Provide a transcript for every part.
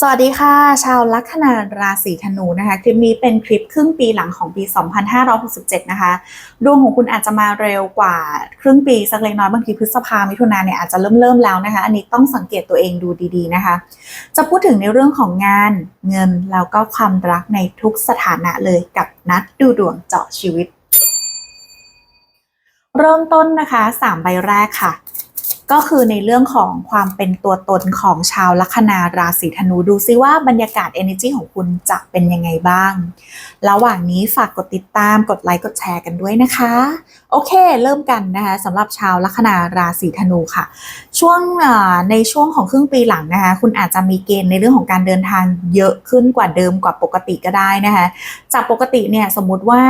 สวัสดีค่ะ ชาวลัคนาราศีธนูนะคะ คลิปนี้เป็นคลิปครึ่งปีหลังของปี 2567 นะคะ ดวงของคุณอาจจะมาเร็วกว่าครึ่งปีสักเล็กน้อยบางทีพฤษภามิถุนาเนี่ยอาจจะเริ่มเริ่มแล้วนะคะ อันนี้ต้องสังเกตตัวเองดูดีๆนะคะ จะพูดถึงในเรื่องของงานเงินแล้วก็ความรักในทุกสถานะเลยกับนัดดูดวงเจาะชีวิต เริ่มต้นนะคะสามใบแรกค่ะ ก็คือในเรื่องของความเป็นตัวตนของชาวลัคนาราศีธนู ดูซิว่าบรรยากาศ energy ของคุณจะเป็นยังไงบ้าง ระหว่างนี้ฝากกดติดตามกดไลค์กดแชร์กันด้วยนะคะ โอเค เริ่มกันนะคะสำหรับชาวลัคนาราศีธนูค่ะ ช่วงในช่วงของครึ่งปีหลังนะคะ คุณอาจจะมีเกณฑ์ในเรื่องของการเดินทางเยอะขึ้นกว่าเดิมกว่าปกติก็ได้นะคะ จากปกติเนี่ยสมมติว่า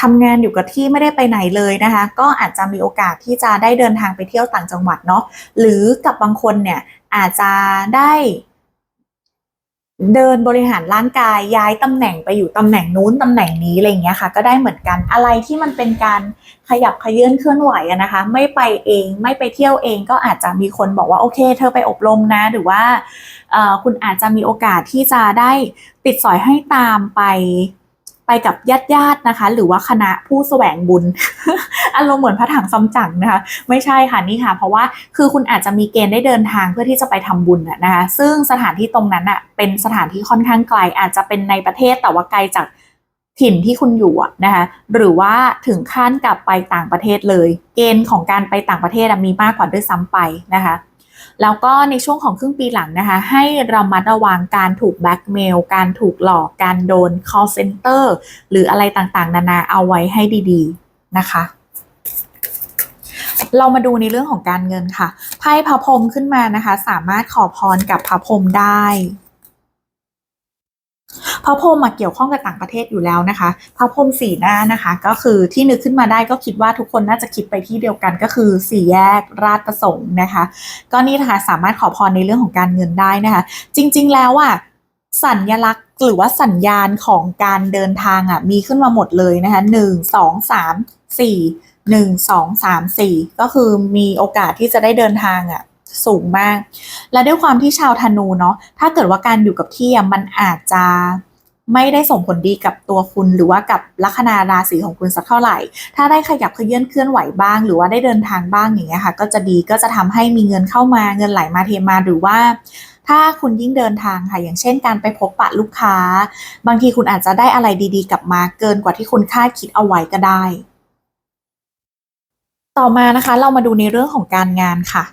ทำงานอยู่กับที่ไม่ได้ไปไหนเลยนะคะ ก็อาจจะมีโอกาสที่จะได้เดินทางไปเที่ยวต่างจังหวัดเนาะหรือกับบางคนเนี่ยอาจจะได้เดินบริหารร่างกายย้ายตำแหน่งไปอยู่ตำแหน่งนู้นตำแหน่งนี้อะไรเงี้ยค่ะ ก็ได้เหมือนกันอะไรที่มันเป็นการขยับขยื่นเคลื่อนไหวนะคะ ไม่ไปเองไม่ไปเที่ยวเองก็อาจจะมีคนบอกว่าโอเค เธอไปอบรมนะ หรือว่าคุณอาจจะมีโอกาสที่จะได้ติดสอยให้ตามไป ไปกับญาติญาติๆนะคะ หรือว่าคณะผู้แสวงบุญ อารมณ์เหมือนพระถังซัมจั๋งนะคะ ไม่ใช่ค่ะนี่ค่ะ เพราะว่าคือคุณอาจจะมีเกณฑ์ได้เดินทางเพื่อที่จะไปทำบุญน่ะนะคะ ซึ่งสถานที่ตรงนั้นอะเป็นสถานที่ค่อนข้างไกล อาจจะเป็นในประเทศแต่ว่าไกลจากถิ่นที่คุณอยู่นะคะหรือว่าถึงขั้นกลับไปต่างประเทศเลย เกณฑ์ของการไปต่างประเทศมีมากกว่าด้วยซ้ำไปนะคะ แล้วก็ในช่วงของครึ่งปีหลังนะคะ ให้ระมัดระวังการถูกแบ็กเมลการถูกหลอกการโดน call center หรืออะไรต่างๆ นานาเอาไว้ให้ดีๆนะคะ เรามาดูในเรื่องของการเงินค่ะไพ่พระพรมขึ้นมานะคะ สามารถขอพรกับพระพรมได้ ระพรหมมาเกี่ยวข้องกับต่างประเทศอยู่แล้วนะคะ พระพรหมสีหน้านะคะ ก็คือที่นึกขึ้นมาได้ก็คิดว่าทุกคนน่าจะคิดไปที่เดียวกันก็คือสี่แยกราชประสงค์นะคะ ก็นี่นะคะสามารถขอพรในเรื่องของการเงินได้นะคะ จริง ๆ แล้วอะสัญลักษณ์หรือว่าสัญญาณของการเดินทางอะมีขึ้นมาหมดเลยนะคะหนึ่งสองสามสี่หนึ่งสองสามสี่ก็คือมีโอกาสที่จะได้เดินทางอะสูงมาก และด้วยความที่ชาวธนูเนาะถ้าเกิดว่าการอยู่กับที่มันอาจจะ ไม่ได้ส่งผลดีกับตัวคุณหรือว่ากับลัคนาราศีของคุณสักเท่าไหร่ ถ้าได้ขยับเขยื่อนเคลื่อนไหวบ้าง หรือว่าได้เดินทางบ้างอย่างเงี้ยค่ะ ก็จะดีก็จะทำให้มีเงินเข้ามาเงินไหลมาเทมาหรือว่าถ้าคุณยิ่งเดินทางค่ะอย่างเช่นการไปพบปะลูกค้า บางทีคุณอาจจะได้อะไรดีๆ กลับมาเกินกว่าที่คุณคาดคิดเอาไว้ก็ได้ ต่อมานะคะเรามาดูในเรื่องของการงานค่ะ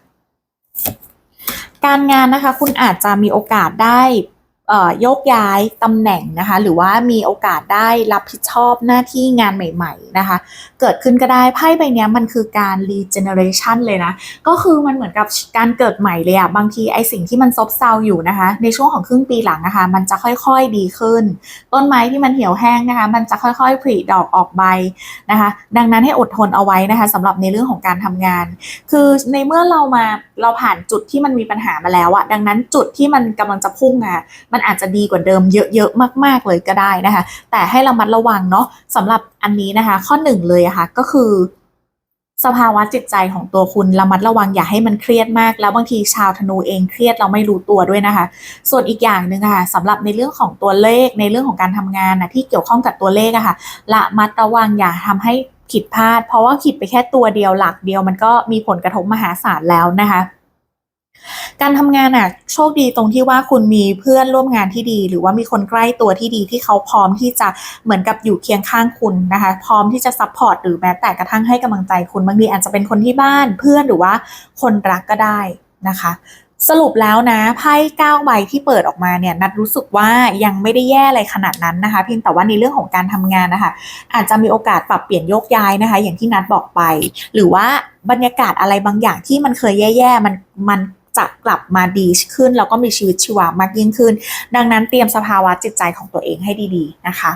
การงานนะคะคุณอาจจะมีโอกาสได้ โยกย้ายตำแหน่งนะคะ หรือว่ามีโอกาสได้รับผิดชอบหน้าที่งานใหม่ ๆนะคะ เกิดขึ้นก็ได้ไพ่ใบนี้มันคือการ regeneration เลยนะ ก็คือมันเหมือนกับการเกิดใหม่เลยอะบางทีไอสิ่งที่มันซบเซาอยู่นะคะ ในช่วงของครึ่งปีหลังนะคะ มันจะค่อยๆดีขึ้น ต้นไม้ที่มันเหี่ยวแห้งนะคะ มันจะค่อยๆผลิดอกออกใบนะคะ ดังนั้นให้อดทนเอาไว้นะคะสำหรับในเรื่องของการทำงาน คือในเมื่อเรามาเราผ่านจุดที่มันมีปัญหามาแล้วอะดังนั้นจุดที่มันกำลังจะพุ่งอะมันอาจจะดีกว่าเดิมเยอะๆมาก ๆเลยก็ได้นะคะ แต่ให้ระมัดระวังเนาะสำหรับอันนี้นะคะ ข้อหนึ่งเลยอะค่ะก็คือสภาวะจิตใจของตัวคุณระมัดระวังอย่าให้มันเครียดมาก แล้วบางทีชาวธนูเองเครียดเราไม่รู้ตัวด้วยนะคะ ส่วนอีกอย่างหนึ่งค่ะสำหรับในเรื่องของตัวเลขในเรื่องของการทำงานนะที่เกี่ยวข้องกับตัวเลขอะค่ะระมัดระวังอย่าทำให้ผิดพลาด เพราะว่าผิดไปแค่ตัวเดียวหลักเดียวมันก็มีผลกระทบมหาศาลแล้วนะคะ การทำงานอะโชคดีตรงที่ว่าคุณมีเพื่อนร่วมงานที่ดี หรือว่ามีคนใกล้ตัวที่ดีที่เขาพร้อมที่จะเหมือนกับอยู่เคียงข้างคุณนะคะ พร้อมที่จะซัพพอร์ตหรือแม้แต่กระทั่งให้กำลังใจคุณบางทีอาจจะเป็นคนที่บ้านเพื่อนหรือว่าคนรักก็ได้นะคะ สรุปแล้วนะไพ่เก้าใบที่เปิดออกมาเนี่ยนัดรู้สึกว่ายังไม่ได้แย่อะไรขนาดนั้นนะคะ เพียงแต่ว่าในเรื่องของการทำงานนะคะ อาจจะมีโอกาสปรับเปลี่ยนโยกย้ายนะคะ อย่างที่นัดบอกไป หรือว่าบรรยากาศอะไรบางอย่างที่มันเคยแย่ๆมันมัน จะกลับมาดีขึ้น แล้วก็มีชีวิตชีวามากยิ่งขึ้น ดังนั้นเตรียมสภาวะจิตใจของตัวเองให้ดีๆนะคะ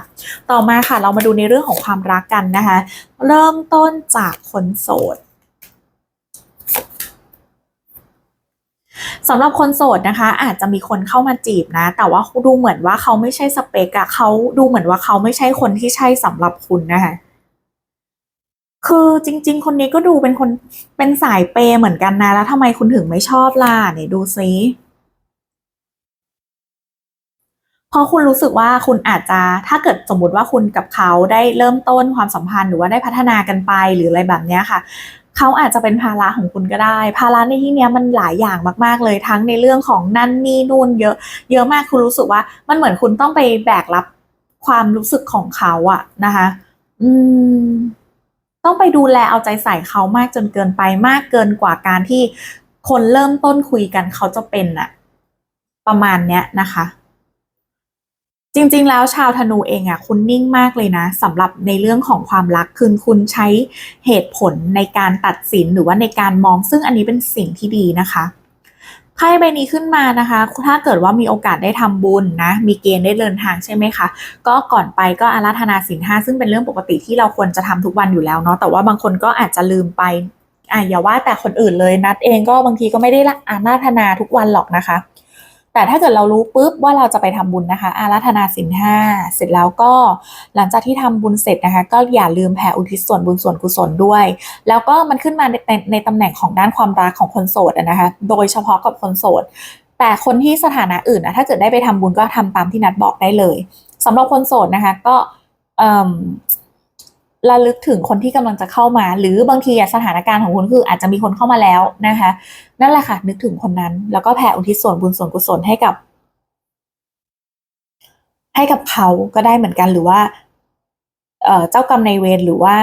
ต่อมาค่ะเรามาดูในเรื่องของความรักกันนะคะ เริ่มต้นจากคนโสดสำหรับคนโสดนะคะ อาจจะมีคนเข้ามาจีบนะ แต่ว่าดูเหมือนว่าเขาไม่ใช่สเปกอะเขาดูเหมือนว่าเขาไม่ใช่คนที่ใช่สำหรับคุณนะคะ คือจริง ๆ คนนี้ก็ดูเป็นคนเป็นสายเปย์เหมือนกันนะ แล้วทำไมคุณถึงไม่ชอบล่ะไหนดูซิเพราะคุณรู้สึกว่าคุณอาจจะถ้าเกิดสมมติว่าคุณกับเขาได้เริ่มต้นความสัมพันธ์หรือว่าได้พัฒนากันไปหรืออะไรแบบเนี้ยค่ะ เขาอาจจะเป็นภาระของคุณก็ได้ ภาระในที่เนี้ยมันหลายอย่างมากๆเลยทั้งในเรื่องของนั่นนี่นู่นเยอะ เยอะมากคุณรู้สึกว่ามันเหมือนคุณต้องไปแบกรับความรู้สึกของเขาอะนะคะ อืม ต้องไปดูแลเอาใจใส่เขามากจนเกินไปมากเกินกว่าการที่คนเริ่มต้นคุยกันเขาจะเป็นอะประมาณเนี้ยนะคะ จริงๆแล้วชาวธนูเองอะคุณนิ่งมากเลยนะสำหรับในเรื่องของความรักคือคุณใช้เหตุผลในการตัดสินหรือว่าในการมองซึ่งอันนี้เป็นสิ่งที่ดีนะคะ ไพ่ใบนี้ขึ้นมานะคะ ถ้าเกิดว่ามีโอกาสได้ทำบุญนะ มีเกณฑ์ได้เดินทางใช่ไหมคะ ก็ก่อนไปก็อาราธนาศีลห้าซึ่งเป็นเรื่องปกติที่เราควรจะทำทุกวันอยู่แล้วเนาะ แต่ว่าบางคนก็อาจจะลืมไปอะอย่าว่าแต่คนอื่นเลยนัดเองก็บางทีก็ไม่ได้อาราธนาทุกวันหรอกนะคะ แต่ถ้าเกิดเรารู้ปุ๊บว่าเราจะไปทำบุญนะคะ อาราธนาสินห้าเสร็จแล้วก็หลังจากที่ทำบุญเสร็จนะคะ ก็อย่าลืมแผ่อุทิศส่วนบุญส่วนกุศลด้วย แล้วก็มันขึ้นมาในในในตำแหน่งของด้านความรักของคนโสดนะคะ โดยเฉพาะกับคนโสด แต่คนที่สถานะอื่นนะถ้าเกิดได้ไปทำบุญก็ทำตามที่นัดบอกได้เลยสำหรับคนโสดนะคะก็ ระลึกถึงคนที่กำลังจะเข้ามา หรือบางทีสถานการณ์ของคุณคืออาจจะมีคนเข้ามาแล้วนะคะ นั่นแหละค่ะ นึกถึงคนนั้น แล้วก็แผ่อุทิศส่วนบุญส่วนกุศลให้กับ ให้กับเขาก็ได้เหมือนกันหรือว่าเจ้ากรรมในเวรหรือว่า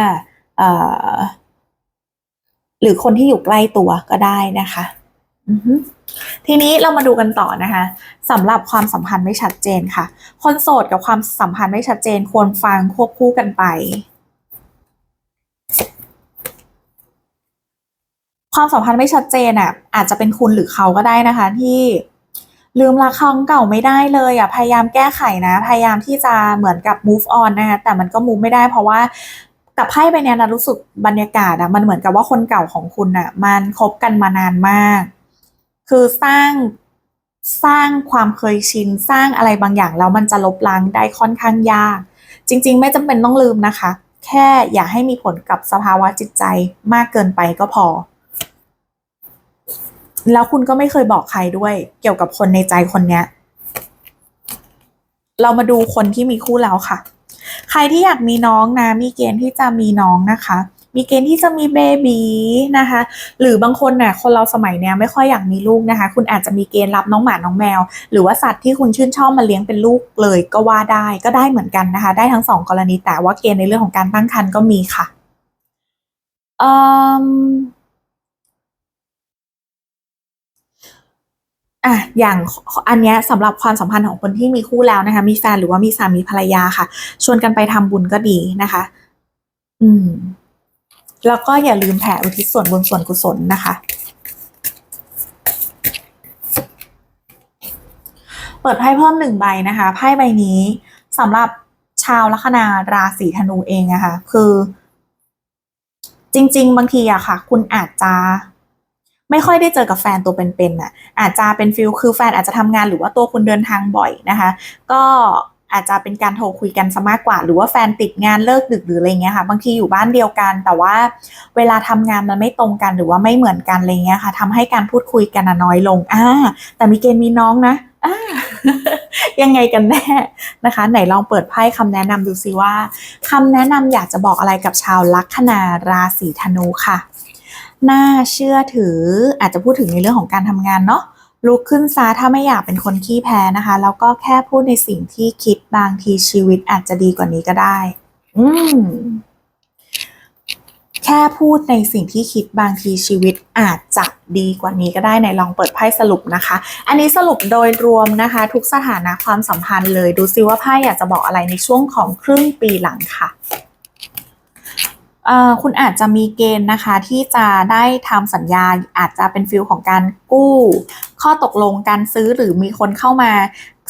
หรือคนที่อยู่ใกล้ตัวก็ได้นะคะทีนี้เรามาดูกันต่อนะคะสำหรับความสัมพันธ์ไม่ชัดเจนค่ะ คนโสดกับความสัมพันธ์ไม่ชัดเจนควรฟังควบคู่กันไป ความสัมพันธ์ไม่ชัดเจนอะอาจจะเป็นคุณหรือเขาก็ได้นะคะที่ลืมรักครั้งเก่าไม่ได้เลยอะพยายามแก้ไขนะ พยายามที่จะเหมือนกับ move on นะคะแต่มันก็ move ไม่ได้เพราะว่ากับไพ่ใบเนี้ยนะรู้สึกบรรยากาศอะมันเหมือนกับว่าคนเก่าของคุณอะมันคบกันมานานมาก คือสร้างสร้างความเคยชินสร้างอะไรบางอย่างแล้วมันจะลบล้างได้ค่อนข้างยาก จริง ๆ ไม่จำเป็นต้องลืมนะคะ แค่อย่าให้มีผลกับสภาวะจิตใจมากเกินไปก็พอ แล้วคุณก็ไม่เคยบอกใครด้วย เกี่ยวกับคนในใจคนเนี้ย เรามาดูคนที่มีคู่แล้วค่ะ ใครที่อยากมีน้องนะ มีเกณฑ์ที่จะมีน้องนะคะ มีเกณฑ์ที่จะมีเบบีนะคะ หรือบางคนน่ะ คนเราสมัยเนี้ยไม่ค่อยอยากมีลูกนะคะ คุณอาจจะมีเกณฑ์รับน้องหมา น้องแมว หรือว่าสัตว์ที่คุณชื่นชอบมาเลี้ยงเป็นลูกเลยก็ว่าได้ ก็ได้เหมือนกันนะคะ ได้ทั้งสองกรณีแต่ว่าเกณฑ์ในเรื่องของการตั้งครรภ์ก็มีค่ะ เอ่อ อะอย่างอันเนี้ยสำหรับความสัมพันธ์ของคนที่มีคู่แล้วนะคะ มีแฟนหรือว่ามีสามีภรรยาค่ะ ชวนกันไปทำบุญก็ดีนะคะ อืม แล้วก็อย่าลืมแผ่อุทิศส่วนบุญส่วนกุศลนะคะ เปิดไพ่เพิ่มหนึ่งใบนะคะไพ่ใบนี้สำหรับชาวลัคนาราศีธนูเองนะคะคือ จริง ๆ บางทีอะค่ะ คุณอาจจะ ไม่ค่อยได้เจอกับแฟนตัวเป็นๆน่ะอาจจะเป็นฟิลคือแฟนอาจจะทำงานหรือว่าตัวคุณเดินทางบ่อยนะคะ ก็อาจจะเป็นการโทรคุยกันซะมากกว่า หรือว่าแฟนติดงานเลิกดึกหรืออะไรเงี้ยค่ะ บางทีอยู่บ้านเดียวกัน แต่ว่าเวลาทำงานมันไม่ตรงกันหรือว่าไม่เหมือนกันอะไรเงี้ยค่ะทำให้การพูดคุยกันน้อยลงอ่าแต่มีเกณฑ์มีน้องนะอ่ายังไงกันแน่นะคะ ไหนลองเปิดไพ่คำแนะนำดูซิว่าคำแนะนำอยากจะบอกอะไรกับชาวลัคนาราศีธนูค่ะ น่าเชื่อถืออาจจะพูดถึงในเรื่องของการทำงานเนาะลุกขึ้นซาถ้าไม่อยากเป็นคนขี้แพ้นะคะ แล้วก็แค่พูดในสิ่งที่คิดบางทีชีวิตอาจจะดีกว่านี้ก็ได้ อืมแค่พูดในสิ่งที่คิดบางทีชีวิตอาจจะดีกว่านี้ก็ได้ในลองเปิดไพ่สรุปนะคะ อันนี้สรุปโดยรวมนะคะ ทุกสถานะความสัมพันธ์เลยดูซิว่าไพ่อยากจะบอกอะไรในช่วงของครึ่งปีหลังค่ะ คุณอาจจะมีเกณฑ์นะคะที่จะได้ทำสัญญาอาจจะเป็นฟิลของการกู้ ข้อตกลงการซื้อหรือมีคนเข้ามา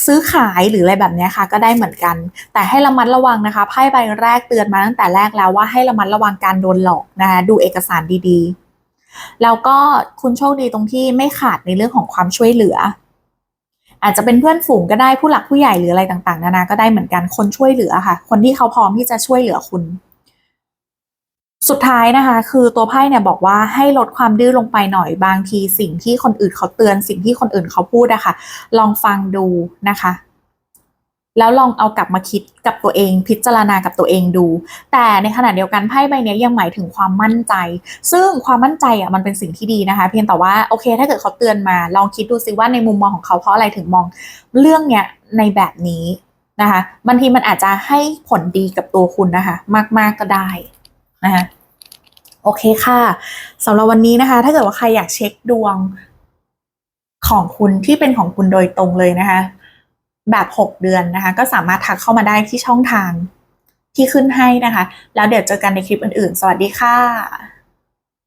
ซื้อขายหรืออะไรแบบนี้ค่ะ ก็ได้เหมือนกัน แต่ให้ระมัดระวังนะคะไพ่ใบแรกเตือนมาตั้งแต่แรกแล้วว่าให้ระมัดระวังการโดนหลอกนะคะดูเอกสารดีๆ แล้วก็คุณโชคดีตรงที่ไม่ขาดในเรื่องของความช่วยเหลือ อาจจะเป็นเพื่อนฝูงก็ได้ผู้หลักผู้ใหญ่หรืออะไรต่างๆนานาก็ได้เหมือนกันคนช่วยเหลือค่ะ คนที่เขาพร้อมที่จะช่วยเหลือคุณ สุดท้ายนะคะ คือตัวไพ่เนี่ยบอกว่าให้ลดความดื้อลงไปหน่อยบางทีสิ่งที่คนอื่นเขาเตือนสิ่งที่คนอื่นเขาพูดอะค่ะลองฟังดูนะคะ แล้วลองเอากลับมาคิดกับตัวเอง พิจารณากับตัวเองดู แต่ในขณะเดียวกันไพ่ใบนี้ยังหมายถึงความมั่นใจ ซึ่งความมั่นใจอะมันเป็นสิ่งที่ดีนะคะ เพียงแต่ว่าโอเค ถ้าเกิดเขาเตือนมา ลองคิดดูสิว่าในมุมมองของเขาเพราะอะไรถึงมองเรื่องเนี้ยในแบบนี้นะคะบางทีมันอาจจะให้ผลดีกับตัวคุณนะคะ มากๆก็ได้ นะคะโอเคค่ะสำหรับวันนี้นะคะ ถ้าเกิดว่าใครอยากเช็คดวงของคุณที่เป็นของคุณโดยตรงเลยนะคะ แบบ 6 เดือนนะคะ ก็สามารถทักเข้ามาได้ที่ช่องทางที่ขึ้นให้นะคะ แล้วเดี๋ยวเจอกันในคลิปอื่นๆ สวัสดีค่ะ